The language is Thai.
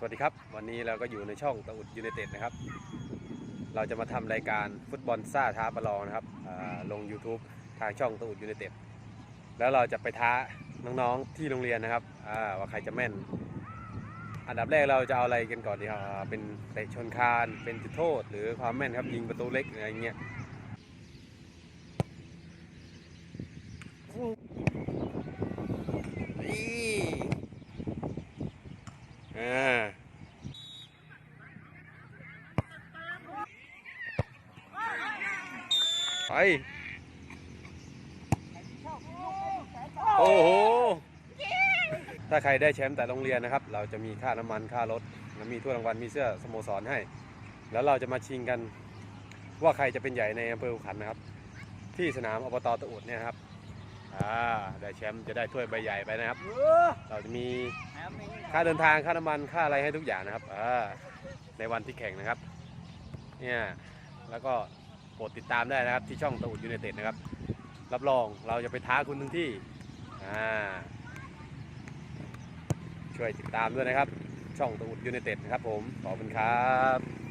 สวัสดีครับ วันนี้เราก็อยู่ในช่องตะอุดยูไนเต็ดนะครับ เราจะมาทำรายการฟุตบอลซ่าท้าประลองนะครับลง YouTube ทางช่องตะอุดยูไนเต็ดแล้วเราจะไปท้าน้องๆที่โรงเรียนนะครับว่าใครจะแม่น อันดับแรกเราจะเอาอะไรกันก่อนดีครับเป็นเตะชนคานเป็นจุดโทษ หรือความแม่นครับยิงประตูเล็กอะไรอย่างเงี้ยนี่ อ่าไป โอ้โห ถ้าใครได้แชมป์แต่โรงเรียนนะครับ เราจะมีค่าน้ำมันค่ารถและมีถ้วยรางวัลมีเสื้อสโมสรให้ แล้วเราจะมาชิงกันว่าใครจะเป็นใหญ่ในอำเภอขุขันนะครับ ที่สนามอบตตะอุดเนี่ยครับอ่าได้แชมป์จะได้ถ้วยใบใหญ่ไปนะครับ เราจะมี ค่าเดินทางค่าน้ำมันค่าอะไรให้ทุกอย่างนะครับในวันที่แข่งนะครับเนี่ยแล้วก็โปรดติดตามได้นะครับที่ช่องตะอุดยูเนเต็ดนะครับ รับรองเราจะไปท้าคุณถึงที่อ่าช่วยติดตามด้วยนะครับ ช่องตะอุดยูเนเต็ดนะครับผมขอบคุณครับ